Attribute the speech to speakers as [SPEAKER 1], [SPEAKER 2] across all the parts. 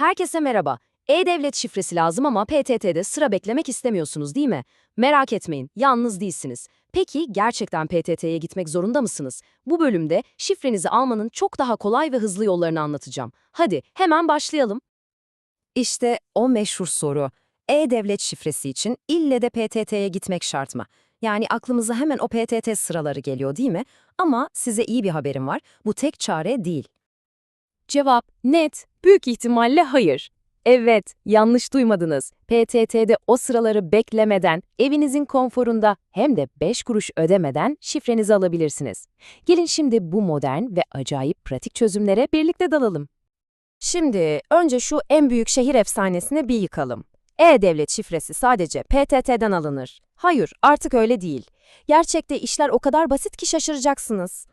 [SPEAKER 1] Herkese merhaba. E-Devlet şifresi lazım ama PTT'de sıra beklemek istemiyorsunuz değil mi? Merak etmeyin, yalnız değilsiniz. Peki gerçekten PTT'ye gitmek zorunda mısınız? Bu bölümde şifrenizi almanın çok daha kolay ve hızlı yollarını anlatacağım. Hadi hemen başlayalım. İşte o meşhur soru. E-Devlet şifresi için ille de PTT'ye gitmek şart mı? Yani aklımıza hemen o PTT sıraları geliyor değil mi? Ama size iyi bir haberim var. Bu tek çare değil. Cevap net, büyük ihtimalle hayır. Evet, yanlış duymadınız. PTT'de o sıraları beklemeden, evinizin konforunda hem de 5 kuruş ödemeden şifrenizi alabilirsiniz. Gelin şimdi bu modern ve acayip pratik çözümlere birlikte dalalım. Şimdi önce şu en büyük şehir efsanesini bir yıkalım. E-Devlet şifresi sadece PTT'den alınır. Hayır, artık öyle değil. Gerçekte işler o kadar basit ki şaşıracaksınız.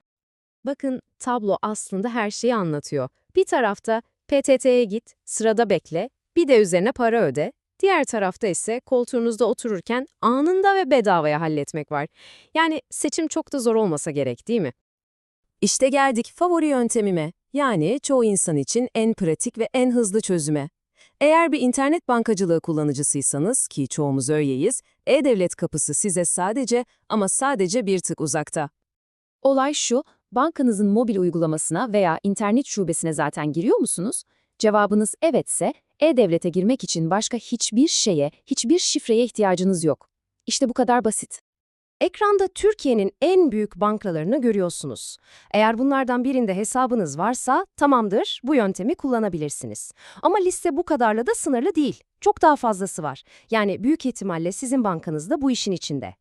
[SPEAKER 1] Bakın tablo aslında her şeyi anlatıyor. Bir tarafta PTT'ye git, sırada bekle, bir de üzerine para öde. Diğer tarafta ise koltuğunuzda otururken anında ve bedavaya halletmek var. Yani seçim çok da zor olmasa gerek değil mi? İşte geldik favori yöntemime. Yani çoğu insan için en pratik ve en hızlı çözüme. Eğer bir internet bankacılığı kullanıcısıysanız ki çoğumuz öyleyiz, e-devlet kapısı size sadece ama sadece bir tık uzakta. Olay şu, bankanızın mobil uygulamasına veya internet şubesine zaten giriyor musunuz? Cevabınız evetse, e-devlete girmek için başka hiçbir şeye, hiçbir şifreye ihtiyacınız yok. İşte bu kadar basit. Ekranda Türkiye'nin en büyük bankalarını görüyorsunuz. Eğer bunlardan birinde hesabınız varsa tamamdır, bu yöntemi kullanabilirsiniz. Ama liste bu kadarla da sınırlı değil. Çok daha fazlası var. Yani büyük ihtimalle sizin bankanız da bu işin içinde.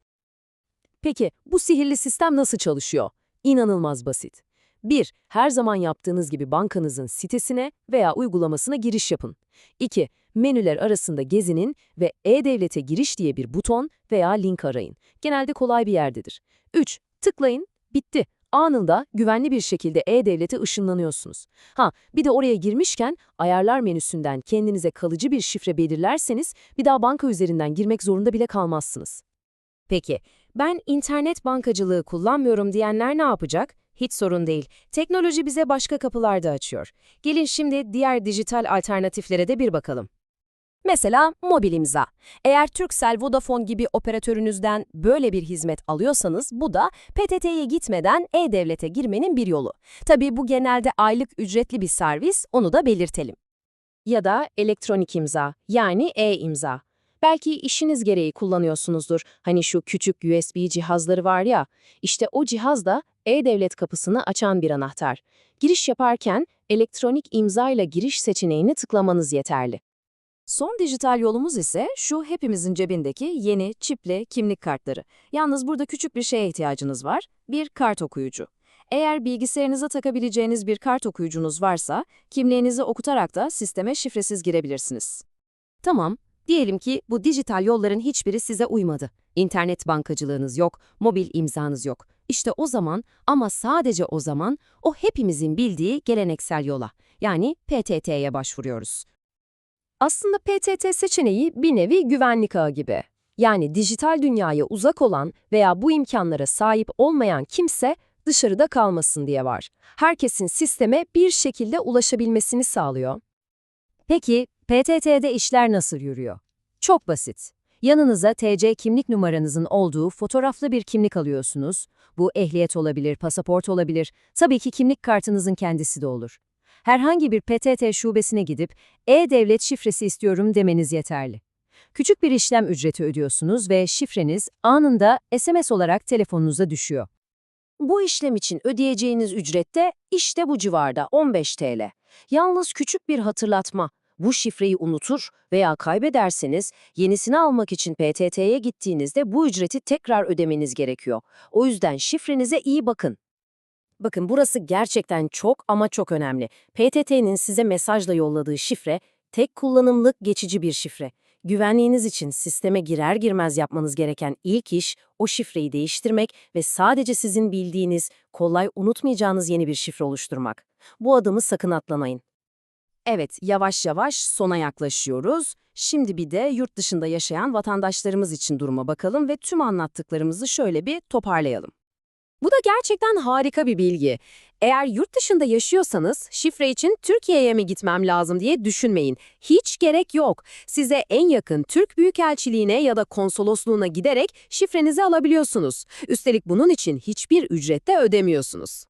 [SPEAKER 1] Peki bu sihirli sistem nasıl çalışıyor? İnanılmaz basit. 1. Her zaman yaptığınız gibi bankanızın sitesine veya uygulamasına giriş yapın. 2. Menüler arasında gezinin ve E-Devlet'e giriş diye bir buton veya link arayın. Genelde kolay bir yerdedir. 3. Tıklayın, bitti. Anında güvenli bir şekilde E-Devlet'e ışınlanıyorsunuz. Ha, bir de oraya girmişken ayarlar menüsünden kendinize kalıcı bir şifre belirlerseniz bir daha banka üzerinden girmek zorunda bile kalmazsınız. Peki, ben internet bankacılığı kullanmıyorum diyenler ne yapacak? Hiç sorun değil. Teknoloji bize başka kapılar da açıyor. Gelin şimdi diğer dijital alternatiflere de bir bakalım. Mesela mobil imza. Eğer Turkcell, Vodafone gibi operatörünüzden böyle bir hizmet alıyorsanız bu da PTT'ye gitmeden e-devlete girmenin bir yolu. Tabii bu genelde aylık ücretli bir servis, onu da belirtelim. Ya da elektronik imza, yani e-imza. Belki işiniz gereği kullanıyorsunuzdur. Hani şu küçük USB cihazları var ya, işte o cihaz da e-devlet kapısını açan bir anahtar. Giriş yaparken elektronik imza ile giriş seçeneğini tıklamanız yeterli. Son dijital yolumuz ise şu hepimizin cebindeki yeni çipli kimlik kartları. Yalnız burada küçük bir şeye ihtiyacınız var, bir kart okuyucu. Eğer bilgisayarınıza takabileceğiniz bir kart okuyucunuz varsa, kimliğinizi okutarak da sisteme şifresiz girebilirsiniz. Tamam, diyelim ki bu dijital yolların hiçbiri size uymadı. İnternet bankacılığınız yok, mobil imzanız yok. İşte o zaman ama sadece o zaman o hepimizin bildiği geleneksel yola, yani PTT'ye başvuruyoruz. Aslında PTT seçeneği bir nevi güvenlik ağı gibi. Yani dijital dünyaya uzak olan veya bu imkanlara sahip olmayan kimse dışarıda kalmasın diye var. Herkesin sisteme bir şekilde ulaşabilmesini sağlıyor. Peki PTT'de işler nasıl yürüyor? Çok basit. Yanınıza TC kimlik numaranızın olduğu fotoğraflı bir kimlik alıyorsunuz. Bu ehliyet olabilir, pasaport olabilir, tabii ki kimlik kartınızın kendisi de olur. Herhangi bir PTT şubesine gidip e-devlet şifresi istiyorum demeniz yeterli. Küçük bir işlem ücreti ödüyorsunuz ve şifreniz anında SMS olarak telefonunuza düşüyor. Bu işlem için ödeyeceğiniz ücret de işte bu civarda 15 TL. Yalnız küçük bir hatırlatma. Bu şifreyi unutur veya kaybederseniz yenisini almak için PTT'ye gittiğinizde bu ücreti tekrar ödemeniz gerekiyor. O yüzden şifrenize iyi bakın. Bakın burası gerçekten çok ama çok önemli. PTT'nin size mesajla yolladığı şifre tek kullanımlık geçici bir şifre. Güvenliğiniz için sisteme girer girmez yapmanız gereken ilk iş o şifreyi değiştirmek ve sadece sizin bildiğiniz, kolay unutmayacağınız yeni bir şifre oluşturmak. Bu adımı sakın atlamayın. Evet, yavaş yavaş sona yaklaşıyoruz. Şimdi bir de yurt dışında yaşayan vatandaşlarımız için duruma bakalım ve tüm anlattıklarımızı şöyle bir toparlayalım. Bu da gerçekten harika bir bilgi.
[SPEAKER 2] Eğer yurt dışında yaşıyorsanız şifre için Türkiye'ye mi gitmem lazım diye düşünmeyin. Hiç gerek yok. Size en yakın Türk Büyükelçiliğine ya da konsolosluğuna giderek şifrenizi alabiliyorsunuz. Üstelik bunun için hiçbir ücret de ödemiyorsunuz.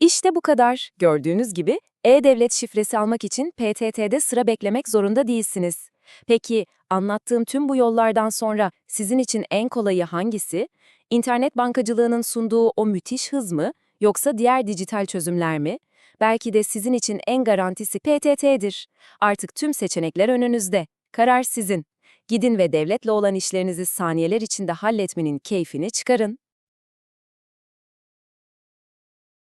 [SPEAKER 1] İşte bu kadar. Gördüğünüz gibi e-devlet şifresi almak için PTT'de sıra beklemek zorunda değilsiniz. Peki anlattığım tüm bu yollardan sonra sizin için en kolayı hangisi? İnternet bankacılığının sunduğu o müthiş hız mı yoksa diğer dijital çözümler mi? Belki de sizin için en garantisi PTT'dir. Artık tüm seçenekler önünüzde. Karar sizin. Gidin ve devletle olan işlerinizi saniyeler içinde halletmenin keyfini çıkarın.